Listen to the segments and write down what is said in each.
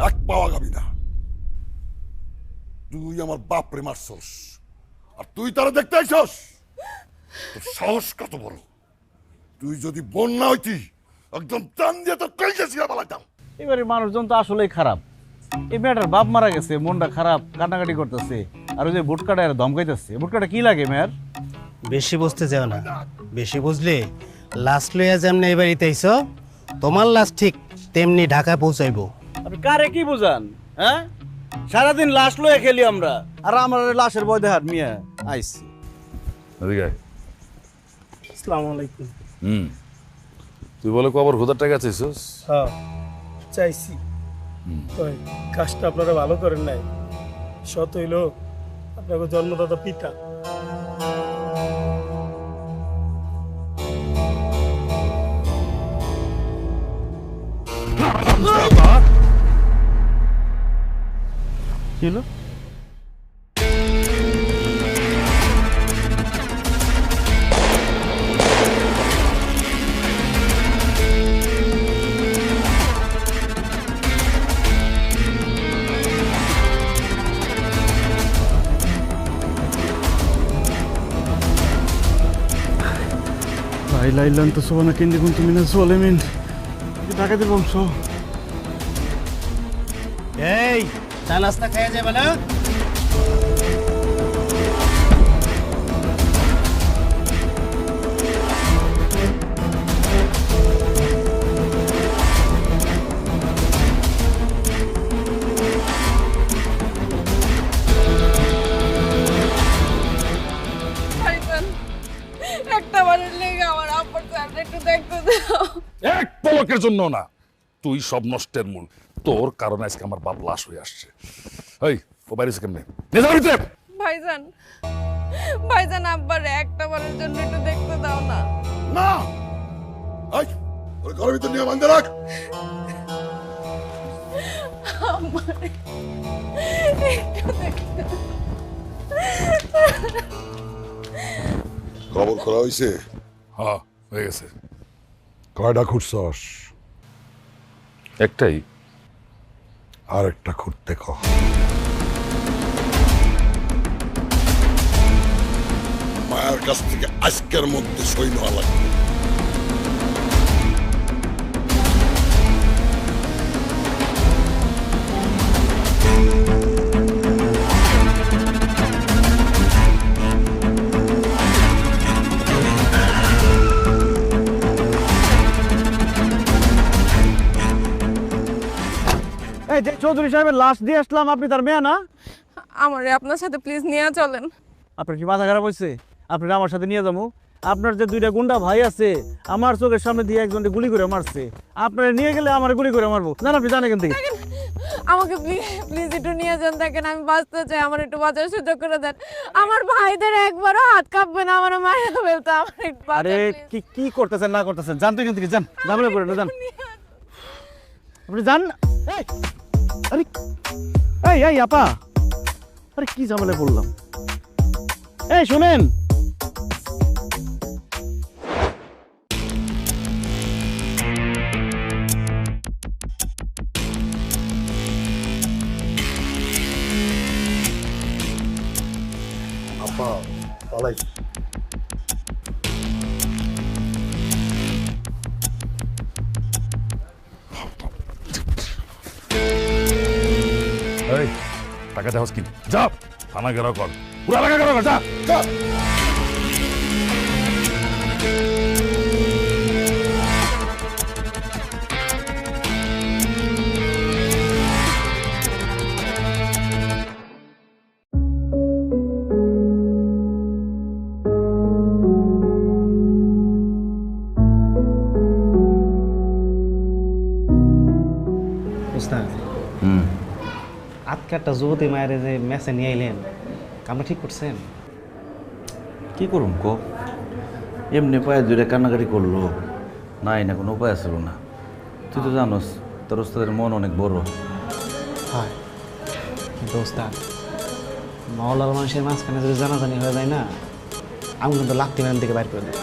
এক পাওয়া গাবি না তুই আমার মারছস আর তুই তারা দেখতে আইছস তোর সাহস কত বড় তুই যদি বন্যা হইতি একদম টান দিয়ে তো কইতে ছিল বালাইতাম এবারে মানুষজন তো আসলেই খারাপ এই মেয়েটার বাপ মারা গেছে মনটা খারাপ কান্নাকাটি করতেছে আর ওই যে ভুটকাটা আর ধমকাইতেছে ভুটকাটা কি লাগে মেয়ের বেশি বুঝতে যাও না। বেশি বুঝলে? লাস্ট লইয়া যেমনি এবার ইতাইছ তোমার লাশ ঠিক তেমনি ঢাকা পৌঁছাইবো। আপনি কারে কি বুঝান হ্যাঁ? সারাদিন লাশ লয়ে খেলি আমরা আর আমার লাশের বয় দেখার মিয়া আইসি। এদিকে আসসালামু আলাইকুম। হুম। তুই বলে কবর খোদার টাকা চাইছিস? হ্যাঁ চাইছি। কই কাজটা আপনারা ভালো করেন নাই। সত হইল আপনাকে জন্মদাতা পিতা। কি হলো illallah subhana kendi kuntu minaz zalimin. Bir dakika dedim so. Hey! চা নাস্তা খাইয়া যাবে না একটা বারের লেগে আমার আব্বার সামনে একটু এক পলকের জন্য না তুই সব নষ্টের মূল। তোর কারণে আজকে আমার বাপ লাশ হয়ে আসছে। এই ও বাইরেছে কেমনে? নিয়ে যাও ভিতরে! ভাইজান ভাইজান আব্বার একটা বারের জন্য একটু দেখতে দাও না। না! এই ওর ঘরের ভিতর নিয়ে বান্ধে রাখ! আব্বার একটু দেখতে খবর করা হয়েছে হ্যাঁ হয়ে গেছে। কয়টা খুঁজছস? একটাই আর একটা খুঁড়তে কহ। মায়ের কাছ থেকে আজকের মধ্যে সই নেওয়া লাগবে। এই যে চৌধুরী সাহেবের লাশ দিয়ে আসলাম আপনি তার মেয়ে না? আমারে আপনার সাথে প্লিজ নিয়ে চলেন। আপনার কি মাথা খারাপ হয়েছে আপনারা আমার সাথে নিয়ে যাব। আপনার যে দুইটা গুন্ডা ভাই আছে আমার চোখের সামনে দিয়ে একজনকে গুলি করে মারছে। আপনারা নিয়ে গেলে আমার গুলি করে মারবো। না আপনি জানেন কিন্তু আমাকে প্লিজ একটু নিয়ে যান দেখেন আমি বাঁচতে চাই আমার একটু বাঁচার সুযোগ করে দেন। আমার ভাইদের একবারও হাত কাঁপবে না আমার মায়ের ফেলতে আমার একটু আরে কি কি করতেছেন না করতেছেন? জানতে কিন্তু যান ঝামেলা করে না যান। আপনি যান। আরে এই এই আপা। আরে কি ঝামেলা পড়লাম? এই শুনেন। টাকা দেওয়াস কি যা থানা গেরাও কর। পুরা এলাকা গেরাও কর যা। আজকে একটা যুবতী মায়ের যে ম্যাচে নিয়ে আইলেন কামটা ঠিক করছেন? কি করুন কো? এমনি পায়ে দুইটা কান্নাকাটি করল। নাই না কোনো উপায় আসলো না। তুই তো জানোস তোর ওস্তাদের মন অনেক বড়। হয়। কিন্তু ওস্তাদ মাওলার মানুষের মাঝখানে যদি জানাজানি হয়ে যায় না আমি কিন্তু লাগতে ম্যান থেকে বাইর করে দেবো।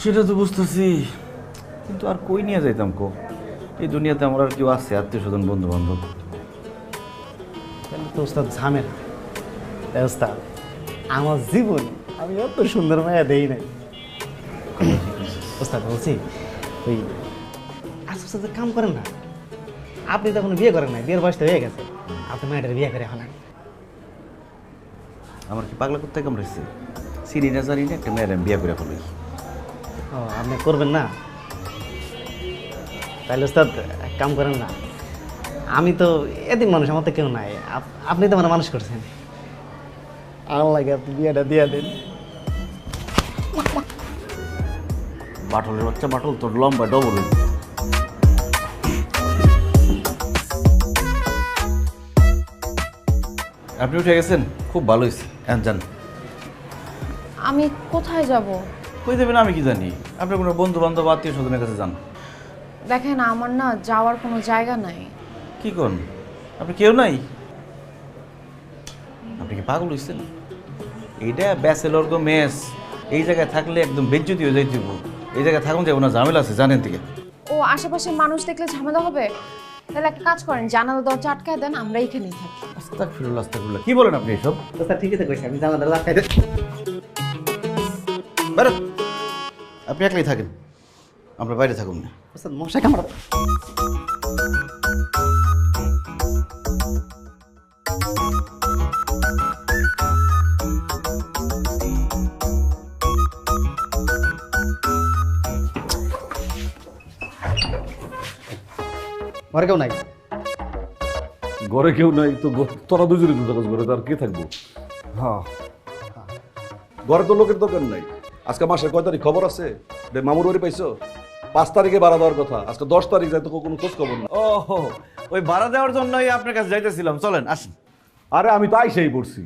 সেটা তো বুঝতেছি। কিন্তু আর কই নিয়ে যাইতাম কো? এই দুনিয়াতে আমার আর কেউ আছে আত্মীয় স্বজন বন্ধু বান্ধব তাহলে তো ওস্তাদ ঝামেলা। ওস্তাদ আমার জীবন আমি অত সুন্দর মায়া দেই নাই। ওস্তাদ বলছি ওই আস্তে আস্তে কাম করেন না। আপনি তখন বিয়ে করেন না বিয়ের বয়সটা হয়ে গেছে। আপনি মেয়েটার বিয়ে করে হলেন আমার কি পাগলা করতে রয়েছে চিনি না জানি না একটা মেয়ের বিয়ে করে ফেলি। ও আপনি করবেন না? তাহলে ওস্তাদ এক কাম করেন না। আমি তো এদিন মানুষ আমার তো কেউ নাই। আপ- আপনি তো মানে মানুষ করছেন। আমার লাগে আপনি বিয়েটা দিয়ে দিন। বাটলের বাচ্চা বাটল তোর লম্বা ডবল আপনি উঠে গেছেন? খুব ভালো হয়েছে হ্যাঁ যান। আমি কোথায় যাব? কই দেবেন আমি কি জানি? আপনার কোনো বন্ধু বান্ধব আত্মীয় স্বজনের কাছে যান। দেখেন আমার না যাওয়ার কোনো জায়গা নাই। কি কোন? আপনি কেউ নাই? আপনি কি পাগল হয়েছেন এইটা ব্যাচেলর গো মেস। এই জায়গায় থাকলে একদম বেজ্জতি হয়ে যাইতে এই জায়গায় থাকুন যাব না ঝামেলা আছে জানেন থেকে। ও আশেপাশে মানুষ দেখলে ঝামেলা হবে? তাহলে একটা কাজ করেন জানালা দরজা আটকায় দেন আমরা এখানেই থাকি। আস্তাগফিরুল্লাহ আস্তাগফিরুল্লাহ। কি বলেন আপনি এসব? ওস্তাদ ঠিকই তো কইছি আমি জানালা লাগাই দেন। বেরোন। আপনি একলাই থাকেন আমরা বাইরে থাকুন না। ওস্তাদ মশা কামড়া ঘরে কেউ নাই? ঘরে কেউ নাই তো তোরা দুজনে তো থাকস ঘরে তার কে থাকব? হ্যাঁ ঘরে তো লোকের দোকান নাই। আজকে মাসের কয় তারিখ খবর আছে? রে মামুর বাড়ি পাইছো? পাঁচ তারিখে ভাড়া দেওয়ার কথা। আজকে দশ তারিখ যায় তো কোনো খোঁজ খবর না ও ওই ভাড়া দেওয়ার জন্যই আপনার কাছে যাইতেছিলাম। চলেন আসেন। আরে আমি তাই সেই পড়ছি।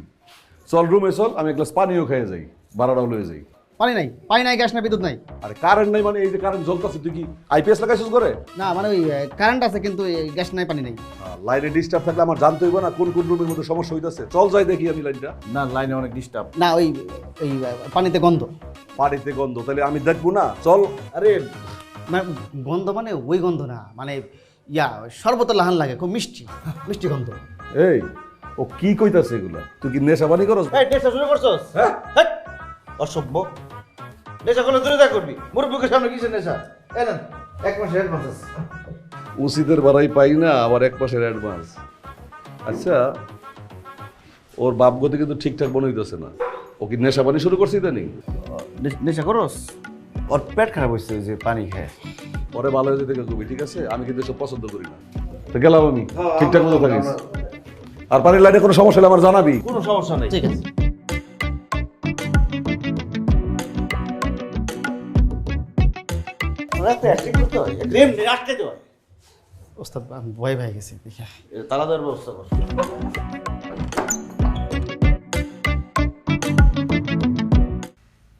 চল রুমে চল আমি এক গ্লাস পানিও খেয়ে যাই ভাড়াটাও লয়ে যাই। পানি নাই পানি নাই গ্যাস নাই বিদ্যুৎ নাই। আরে কারেন্ট নাই মানে এই যে কারেন্ট জ্বলতেছে তুই কি আইপিএস লাগাইছিস করে? না মানে ওই কারেন্ট আছে কিন্তু গ্যাস নাই পানি নাই। লাইনে ডিস্টার্ব থাকলে আমার জানতে হইব না কোন কোন রুমের মধ্যে সমস্যা হইতাছে। চল যাই দেখি আমি লাইনটা না লাইনে অনেক ডিস্টার্ব না ওই ওই পানিতে গন্ধ। পানিতে গন্ধ তাহলে আমি দেখব না। চল আরে মানে গন্ধ মানে ওই গন্ধ না মানে ইয়া সর্বত লাহান লাগে খুব মিষ্টি মিষ্টি গন্ধ। এই ও কি কইতাছে এগুলা? তুই কি নেশা পানি করস? এই নেশা শুরু করছস? হ্যাঁ? অসভ্য। নেশা করলে দূরে যা করবি। মুরব্বীকে সামনে কিসের নেশা? এই নেন এক মাসের অ্যাডভান্স আছে। উচিতের বাড়াই পাই না আবার এক মাসের অ্যাডভান্স আচ্ছা ওর বাপ গতি কিন্তু ঠিকঠাক মনে হইতেছে না। ও কি নেশা পানি শুরু করছি ইদানিং? নেশা করস? ওর পেট খারাপ ওই যে পানি খায়। পরে ভালো হয়ে যেতে কবি ঠিক আছে? আমি কিন্তু এসব পছন্দ করি না। তো গেলাম আমি। ঠিকঠাক মতো থাকিস। আর পানির লাইনে কোনো সমস্যা হলে আমার জানাবি। কোনো সমস্যা নেই। ঠিক আছে। ওস্তাদ আমি ভয় পেয়ে গেছি দেখে। দেওয়ার ব্যবস্থা কর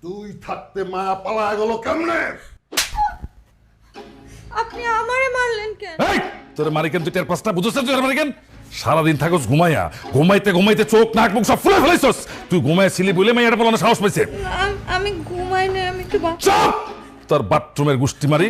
তুই থাকতে মায়া পালা গেল কেমনে? আপনি আমারে মারলেন কেন? এই তোর মারিকেন তুই টের পাঁচটা বুঝছিস তুই মারিকেন সারাদিন থাকস ঘুমাইয়া। ঘুমাইতে ঘুমাইতে চোখ নাক মুখ সব ফুলে ফেলাইছস। তুই ঘুমাইছিলি বলে মেয়েটা বলানো সাহস পাইছে। আমি ঘুমাই না আমি একটু চুপ! তোর বাথরুমের গুষ্টি মারি।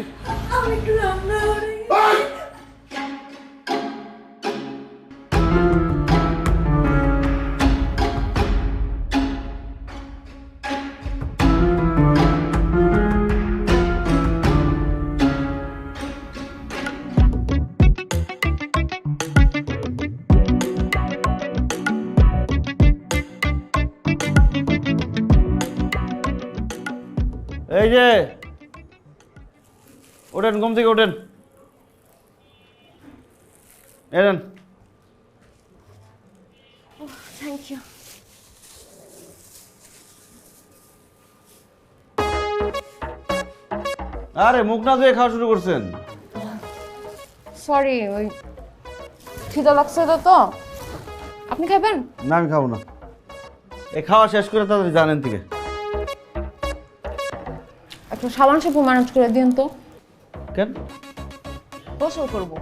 এই যে ওঠেন ঘুম থেকে ওঠেন। এলেন থ্যাংক ইউ আরে মুখ না ধুয়ে খাওয়া শুরু করছেন। সরি ওই খিদা লাগছে তো তো। আপনি খাবেন? না আমি খাব না। এই খাওয়া শেষ করে তাদের জানেন থেকে একটু সাবান শ্যাম্পু ম্যানেজ করে দিন তো। কেন? গোসল করব।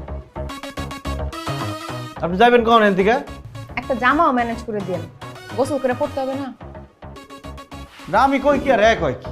আপনি যাবেন কখন এন থেকে একটা জামাও ম্যানেজ করে দিন। গোসল করে পড়তে হবে না। না আমি কই কি আর এক হয় কি?